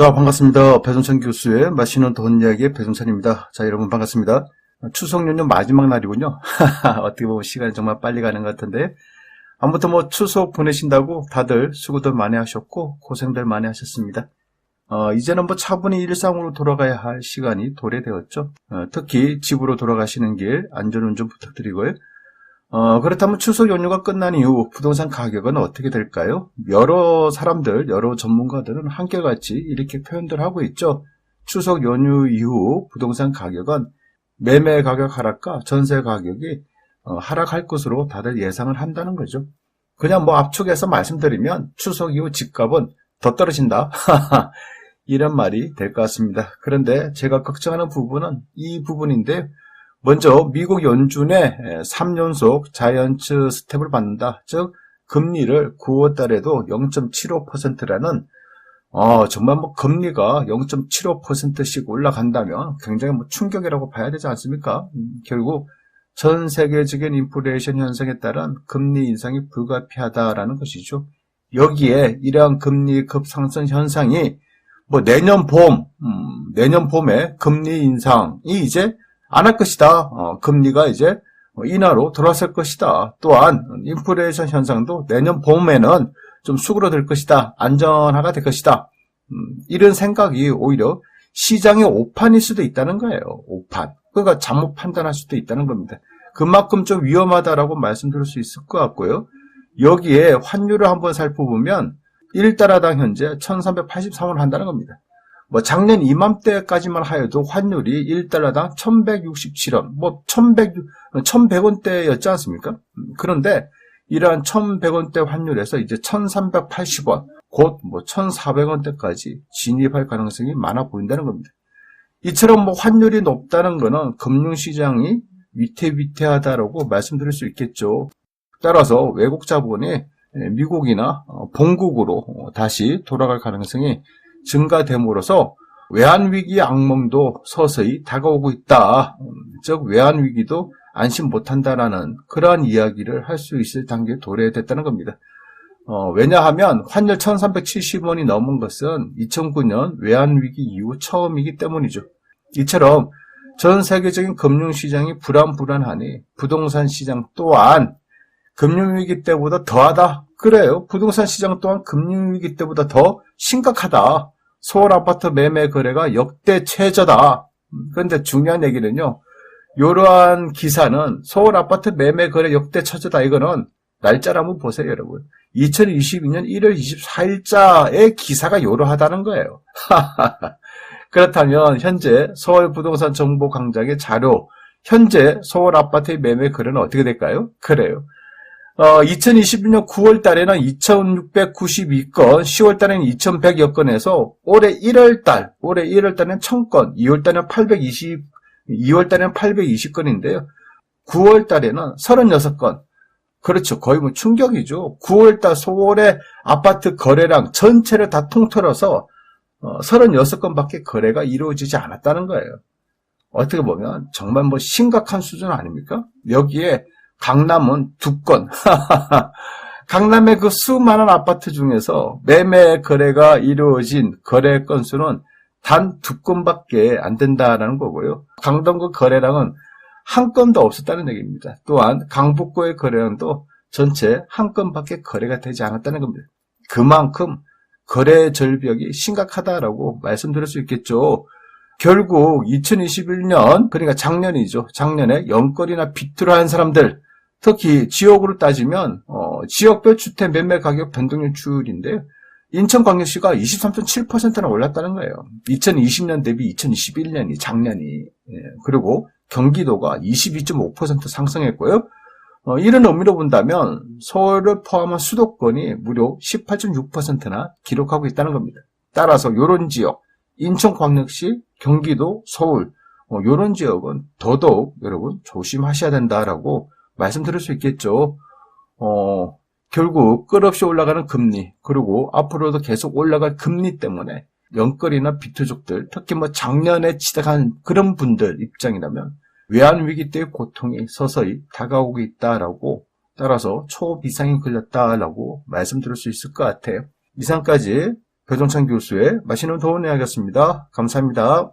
자, 반갑습니다. 배송찬 교수의 맛있는 돈 이야기의 배송찬입니다. 자, 여러분 반갑습니다. 추석 연휴 마지막 날이군요. 어떻게 보면 시간이 정말 빨리 가는 것 같은데. 아무튼 뭐 추석 보내신다고 다들 수고들 많이 하셨고 고생들 많이 하셨습니다. 어, 이제는 뭐 차분히 일상으로 돌아가야 할 시간이 도래되었죠. 어, 특히 집으로 돌아가시는 길 안전운전 부탁드리고요. 어, 그렇다면 추석 연휴가 끝난 이후 부동산 가격은 어떻게 될까요? 여러 사람들, 여러 전문가들은 한결같이 이렇게 표현들 하고 있죠. 추석 연휴 이후 부동산 가격은 매매 가격 하락과 전세 가격이 어, 하락할 것으로 다들 예상을 한다는 거죠. 그냥 뭐 압축해서 말씀드리면 추석 이후 집값은 더 떨어진다. 이런 말이 될 것 같습니다. 그런데 제가 걱정하는 부분은 이 부분인데 먼저 미국 연준의 3연속 자이언츠 스텝을 받는다. 즉 금리를 9월 달에도 0.75%라는 어, 정말 뭐 금리가 0.75%씩 올라간다면 굉장히 뭐 충격이라고 봐야 되지 않습니까? 음, 결국 전 세계적인 인플레이션 현상에 따른 금리 인상이 불가피하다라는 것이죠. 여기에 이러한 금리 급상승 현상이 뭐 내년 봄, 음, 내년 봄에 금리 인상이 이제 안 할 것이다. 어, 금리가 이제 인하로 돌아설 것이다. 또한 인플레이션 현상도 내년 봄에는 좀 수그러들 것이다. 안전화가 될 것이다. 음, 이런 생각이 오히려 시장의 오판일 수도 있다는 거예요. 오판. 그러니까 잘못 판단할 수도 있다는 겁니다. 그만큼 좀 위험하다라고 말씀드릴 수 있을 것 같고요. 여기에 환율을 한번 살펴보면 1달러당 현재 1383원 한다는 겁니다. 뭐 작년 이맘때까지만 하여도 환율이 1달러당 1167원, 뭐 1100, 1100원대였지 않습니까? 그런데 이러한 1100원대 환율에서 이제 1380원, 곧 뭐 1400원대까지 진입할 가능성이 많아 보인다는 겁니다. 이처럼 뭐 환율이 높다는 것은 금융시장이 위태위태하다라고 말씀드릴 수 있겠죠. 따라서 외국 자본이 미국이나 본국으로 다시 돌아갈 가능성이 증가됨으로써 외환위기 악몽도 서서히 다가오고 있다. 즉 외환위기도 안심 못한다라는 그러한 이야기를 할 수 있을 단계에 도래됐다는 겁니다. 어, 왜냐하면 환율 1370원이 넘은 것은 2009년 외환위기 이후 처음이기 때문이죠. 이처럼 전 세계적인 금융시장이 불안불안하니 부동산 시장 또한 금융위기 때보다 더하다. 그래요. 부동산 시장 또한 금융위기 때보다 더 심각하다. 서울 아파트 매매 거래가 역대 최저다. 그런데 중요한 얘기는요. 이러한 기사는 서울 아파트 매매 거래 역대 최저다. 이거는 날짜를 한번 보세요, 여러분. 2022년 1월 24일자의 기사가 이러하다는 거예요. 그렇다면 현재 서울 부동산 정보 강좌의 자료, 현재 서울 아파트의 매매 거래는 어떻게 될까요? 그래요. 어, 2021년 9월 달에는 2692건, 10월 달에는 2100여 건에서 올해 1월 달, 올해 1월 달에는 1000건, 2월 달에는 820, 2월 달에는 820건인데요. 9월 달에는 36건. 그렇죠. 거의 뭐 충격이죠. 9월 달 소월의 아파트 거래량 전체를 다 통틀어서 어, 36건밖에 거래가 이루어지지 않았다는 거예요. 어떻게 보면 정말 뭐 심각한 수준 아닙니까? 여기에 강남은 두 건. 강남의 그 수많은 아파트 중에서 매매 거래가 이루어진 거래 건수는 단 두 건밖에 안 된다라는 거고요. 강동구 거래량은 한 건도 없었다는 얘기입니다. 또한 강북구의 거래량도 전체 한 건밖에 거래가 되지 않았다는 겁니다. 그만큼 거래 절벽이 심각하다라고 말씀드릴 수 있겠죠. 결국 2021년 그러니까 작년이죠. 작년에 연거리나 비트로 한 사람들 특히 지역으로 따지면 어, 지역별 주택 매매 가격 변동률 추율인데 인천 광역시가 23.7%나 올랐다는 거예요. 2020년 대비 2021년이 작년이 예, 그리고 경기도가 22.5% 상승했고요. 어, 이런 의미로 본다면 서울을 포함한 수도권이 무려 18.6%나 기록하고 있다는 겁니다. 따라서 이런 지역, 인천 광역시, 경기도, 서울 이런 어, 지역은 더더욱 여러분 조심하셔야 된다라고 말씀드릴 수 있겠죠. 어, 결국 끝없이 올라가는 금리 그리고 앞으로도 계속 올라갈 금리 때문에 연거리나 비투족들 특히 뭐 작년에 취득한 그런 분들 입장이라면 외환위기 때의 고통이 서서히 다가오고 있다라고 따라서 초비상이 걸렸다라고 말씀드릴 수 있을 것 같아요. 이상까지 배동찬 교수의 맛있는 도움 이야기였습니다. 감사합니다.